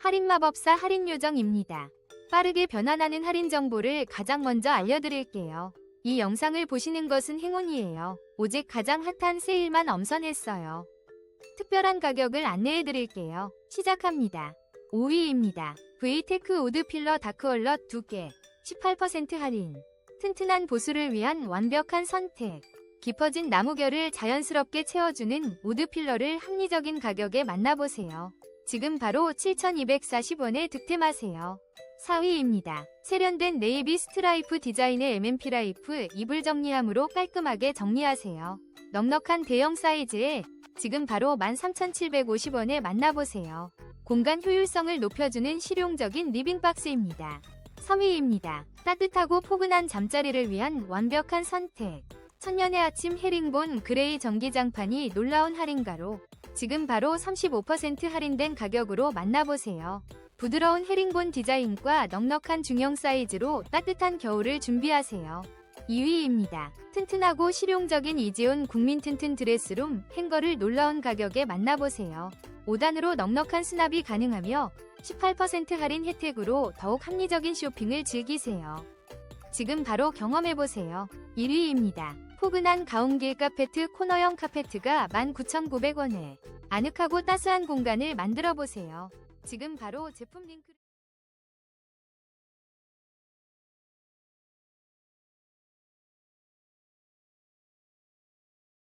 할인마법사 할인요정입니다. 빠르게 변환하는 할인 정보를 가장 먼저 알려드릴게요. 이 영상을 보시는 것은 행운이에요. 오직 가장 핫한 세일만 엄선했어요. 특별한 가격을 안내해드릴게요. 시작합니다. 5위입니다. V테크 오드 필러 다크월럿 2개 18% 할인 튼튼한 보수를 위한 완벽한 선택 깊어진 나무결을 자연스럽게 채워주는 오드 필러를 합리적인 가격에 만나보세요. 지금 바로 7,240원에 득템하세요. 4위입니다. 세련된 네이비 스트라이프 디자인의 MMP 라이프 이불 정리함으로 깔끔하게 정리하세요. 넉넉한 대형 사이즈에 지금 바로 13,750원에 만나보세요. 공간 효율성을 높여주는 실용적인 리빙박스입니다. 3위입니다. 따뜻하고 포근한 잠자리를 위한 완벽한 선택. 천년의 아침 헤링본 그레이 전기장판이 놀라운 할인가로 지금 바로 35% 할인된 가격으로 만나보세요. 부드러운 헤링본 디자인과 넉넉한 중형 사이즈로 따뜻한 겨울을 준비하세요. 2위입니다. 튼튼하고 실용적인 이지온 국민 튼튼 드레스룸 행거를 놀라운 가격에 만나보세요. 5단으로 넉넉한 수납이 가능하며 18% 할인 혜택으로 더욱 합리적인 쇼핑을 즐기세요. 지금 바로 경험해보세요. 1위입니다. 포근한 가운길 카페트 코너형 카페트가 19,900원에 아늑하고 따스한 공간을 만들어보세요. 지금 바로 제품 링크를